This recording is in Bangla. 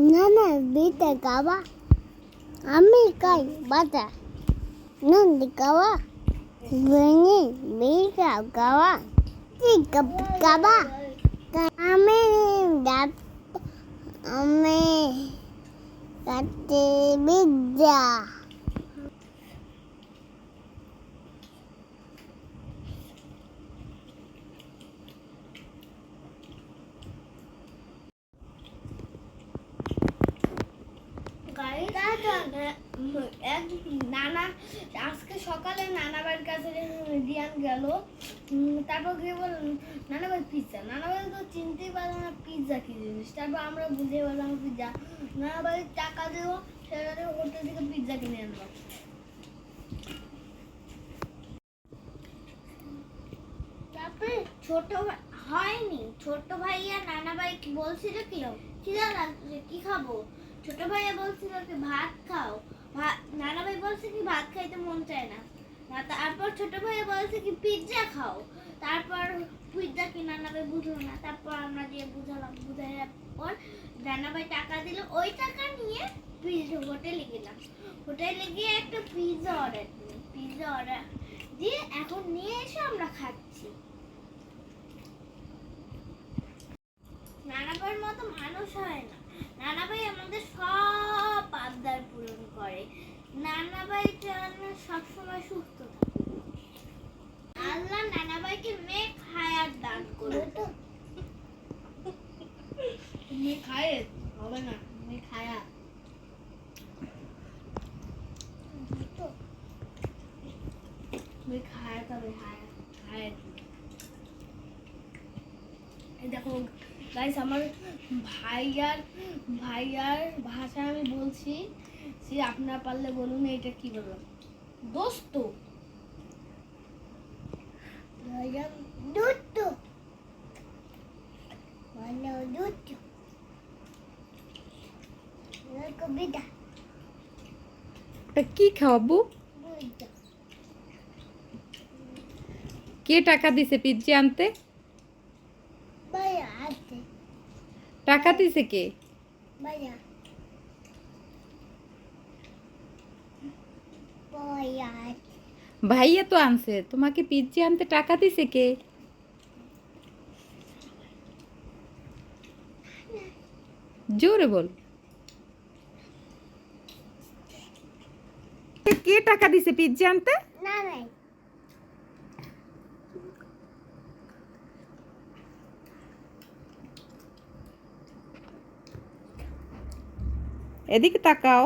Nana vitekawa. Amikai bata. Nandikawa. Vini vitekawa. Tikapikawa. Kami dap. Ame. Kati bidya. নানা আজকে সকালে নানা বাড়ির কাছে দিয়ান গেল তারপর গিয়ে বল নানা ভাই পিৎজা নানা ভাই তো চিনতেই পারল না পিৎজা কি জিনিস তারপর আমরা বুঝে পারলাম পিৎজা নানা ভাই টাকা দেবো সেখানে হোটেল থেকে পিৎজা কিনে আনব তারপরে ছোট হয়নি। ছোট ভাইয়া নানা ভাই বলছিল কি? খিদা লাগছে কি খাব? ছোট ভাইয়া বলছিল কি ভাত খাও। নানা ভাই বলছে কি ভাত খাইতে মন চায় না। না, তারপর ছোট ভাইয়া বলছে কি পিৎজা খাও। তারপর পিৎজা কি নানা ভাই বুঝলো না। তারপর আমরা দিয়ে বুঝালাম বুঝানোর পর নানা ভাই টাকা দিল। ওই টাকা নিয়ে পিৎজা হোটেলে গেলাম। হোটেলে গিয়ে একটা পিৎজা অর্ডার দিই পিৎজা অর্ডার দিয়ে এখন নিয়ে এসে আমরা খাচ্ছি। নানাভাইয়ের মতো মানুষ হয় না। নানাভাই আমাদের সব আবদার পূরণ করে। নানাভাই যেন সবসময় সুস্থ থাকে। আল্লাহ নানাভাইকে মেঘ হায়ার দান করুন। মেঘ খায় হবে না মেঘ হায়া হায়াত হবে হায়াত হায়াত। এই দেখো গাইস আমার ভাইয়ার ভাইয়ার ভাষা আমি বলছি সে আপনারা পারলে বলুন এটা কি বললাম দোস্ত। দুধ ভালো দুধ কবিতা। তা কি খাওয়াবো? কে টাকা দিছে পিজ্জা আনতে ভাইয়া আছে টাকা দিছে কে? ভাইয়া তো আনছে তোমাকে পিজ্জা আনতে টাকা দিছে কে? জোরে বল। কে টাকা দিছে পিজ্জা আনতে? এদিকে তাকাও